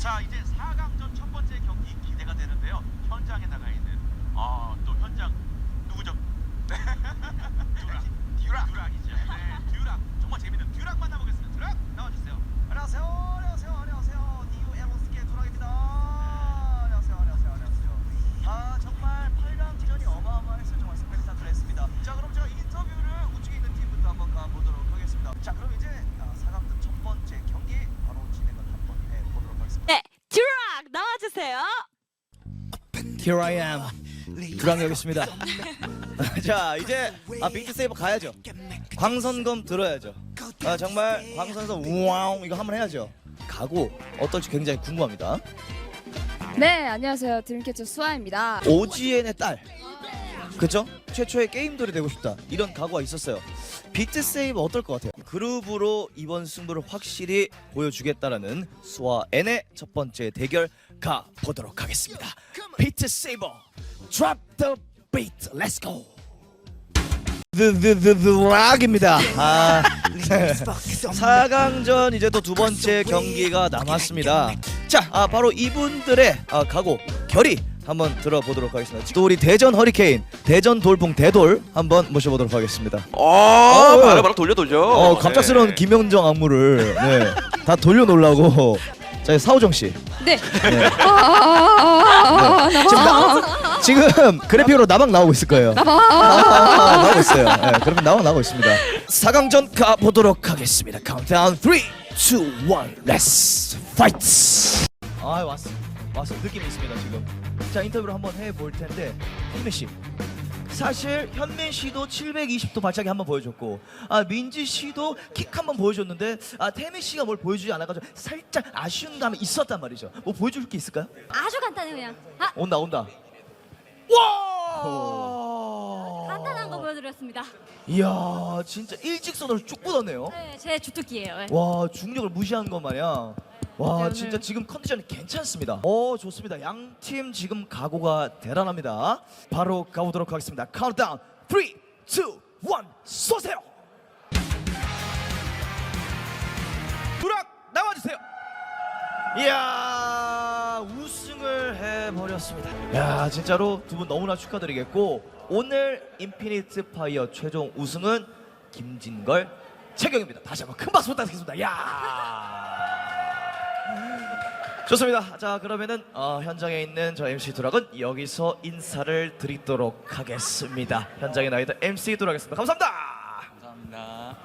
자 이제 4강전 첫 번째 경기 기대가 되는데요. 현장에 나가 있는 아또 현장 누구죠? 듀락. 듀락. 듀락이죠. 네, 듀락. 정말 재밌는 듀락 만나보겠습니다. 듀락 나와주세요. 안녕하세요. 안녕하세요. 안녕하세요. 니우 에로스케 도락입니다. 안녕하세요. 안녕하세요. 안녕하세요. 아 정말 8강전이 어마어마했어요. 정말 스펙타클했습니다. 자 그럼 제가 인터뷰를 우측에 있는 팀부터 한번 가보도록 하겠습니다. 자 그럼 이제 아, 4강전 첫 번째 경기 바로 진행을 한번 해보도록 하겠습니다. 네, 듀락 나와주세요. Here I am. 있습니다. 자 이제 아 빅트 세이버 가야죠. 광선검 들어야죠. 아 정말 광선검 우와웅 이거 한번 해야죠. 가고 어떨지 굉장히 궁금합니다. 네, 안녕하세요. 드림캐쳐 수아입니다. 오지엔의 딸. 그죠? 최초의 게임돌이 되고 싶다. 이런 각오가 있었어요. 비트 세이버 어떨 것 같아요? 그룹으로 이번 승부를 확실히 보여주겠다라는 수와 N의 첫 번째 대결 가 보도록 하겠습니다. 비트 세이버, drop the beat, let's go. Rock입니다. 아, 4강전 이제 또 두 번째 경기가 남았습니다. 자, 아, 바로 이분들의 아, 각오, 결의 한번 들어보도록 하겠습니다. 또 우리 대전 허리케인, 대전 돌풍 대돌 한번 모셔보도록 하겠습니다. 어, 어, 바로 바로 돌려 돌려. 어, 갑작스러운 네. 김영정 안무를 네, 다 돌려 놓으려고. 자, 사우정 씨. 네. 네. 아, 지금, 나, 지금 그래픽으로 나방 나오고 있을 거예요. 나방 아, 나오고 있어요. 네, 그러면 나방 나오고 있습니다. 4강전 가 보도록 하겠습니다. 카운트다운 3, 2, 1, 렛츠 파이트. 아 왔어, 왔어 느낌이 있습니다 지금. 자 인터뷰를 한번 해볼 텐데 현민 씨. 사실 현민 씨도 720도 발차기 한번 보여줬고 아 민지 씨도 킥 한번 보여줬는데 아 태민 씨가 뭘 보여주지 않아가지고 살짝 아쉬운 감이 있었단 말이죠. 뭐 보여줄 게 있을까요? 아주 간단해요 그냥 아 온다 온다. 와! 간단한 거 보여드렸습니다 이야 진짜 일직선으로 쭉 뻗었네요. 네 제 주특기예요 네. 와 중력을 무시한 것 마냥. 와 네, 오늘- 진짜 지금 컨디션이 괜찮습니다. 오 좋습니다. 양 팀 지금 각오가 대단합니다. 바로 가보도록 하겠습니다. 카운트다운 3, 2, 1 쏘세요. 누락 나와주세요. 이야 우승을 해버렸습니다. 야 진짜로 두 분 너무나 축하드리겠고 오늘 인피니트 파이어 최종 우승은 김진걸 최경입니다. 다시 한번 큰 박수 부탁드리겠습니다. 야 좋습니다. 자 그러면은 어, 현장에 있는 저 MC 두락은 여기서 인사를 드리도록 하겠습니다. 현장에 나있던 MC 두락이었습니다. 감사합니다. 감사합니다.